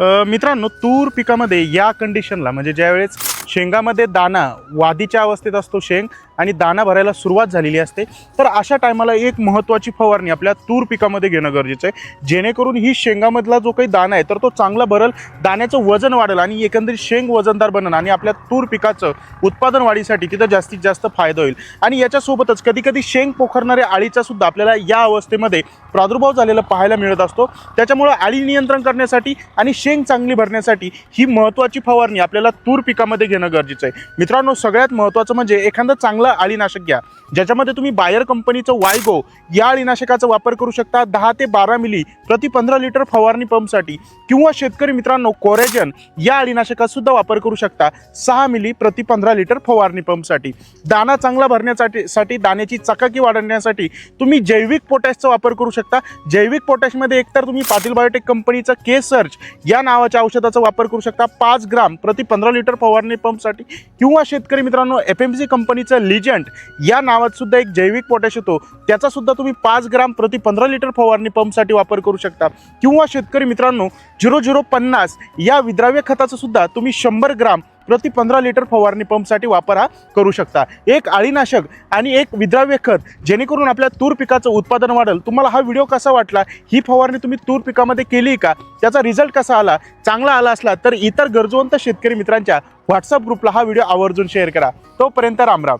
मित्रांनो तूर पिकामध्ये या कंडिशनला म्हणजे ज्यावेळेस शेंगामध्ये दाना वादीच्या अवस्थेत असतो शेंग आणि दाना भरायला सुरुवात झालेली असते. तर अशा टायमाला एक महत्त्वाची फवारणी आपल्या तूर पिकामध्ये घेणं गरजेचं आहे. जेणेकरून ही शेंगामधला जो काही दाना आहे तर तो चांगला भरल दाण्याचं वजन वाढेल आणि एकंदरीत शेंग वजनदार बनल आणि आपल्या तूर पिकाचं उत्पादन वाढीसाठी तिथं जास्तीत जास्त फायदा होईल. आणि याच्यासोबतच कधी कधी शेंग पोखरणाऱ्या आळीचा सुद्धा आपल्याला या अवस्थेमध्ये प्रादुर्भाव झालेला पाहायला मिळत असतो. त्याच्यामुळं आळी नियंत्रण करण्यासाठी आणि शेंग चांगली भरण्यासाठी ही महत्त्वाची फवारणी आपल्याला तूर पिकामध्ये घेणं गरजेचं आहे. मित्रांनो सगळ्यात महत्त्वाचं म्हणजे एखादं चांगलं अळीनाशक घ्या. ज्याच्यामध्ये तुम्ही बायर कंपनीचं वायगो या अळीनाशकाचा वापर करू शकता. दहा ते बारा मिली प्रति पंधरा लिटर फवारणी पंपसाठी किंवा शेतकरी मित्रांनो कोरेजन या अळीनाशकाचा सुद्धा वापर करू शकता. सहा मिली प्रति पंधरा लिटर फवारणी पंपसाठी. दाना चांगला भरण्यासाठी साठी दाण्याची चकाकी वाढवण्यासाठी तुम्ही जैविक पोटॅशचा वापर करू शकता. जैविक पोटॅशमध्ये एकतर तुम्ही पाटील बायोटेक कंपनीचं के सर्च या नावाच्या औषधाचा वापर करू शकता. पाच ग्राम प्रति पंधरा लिटर फवारणी पंपसाठी किंवा शेतकरी मित्रांनो एफ एम सी कंपनीचं लिजंट या नावात सुद्धा एक जैविक पोटॅश येतो. त्याचा सुद्धा तुम्ही पाच ग्राम प्रति पंधरा लिटर फवारणी पंपसाठी वापर करू शकता. किंवा शेतकरी मित्रांनो झिरो झिरो पन्नास या विद्राव्य खताचं सुद्धा तुम्ही शंभर ग्राम प्रति पंधरा लिटर फवारणी पंपसाठी वापर हा करू शकता. एक अळीनाशक आणि एक विद्राव्य खत जेणेकरून आपल्या तूर पिकाचं उत्पादन वाढेल. तुम्हाला हा व्हिडिओ कसा वाटला? ही फवारणी तुम्ही तूर पिकामध्ये केली का? त्याचा रिझल्ट कसा आला? चांगला आला असला तर इतर गरजवंत शेतकरी मित्रांच्या व्हॉट्सअप ग्रुपला हा व्हिडिओ आवर्जून शेअर करा. तोपर्यंत रामराम.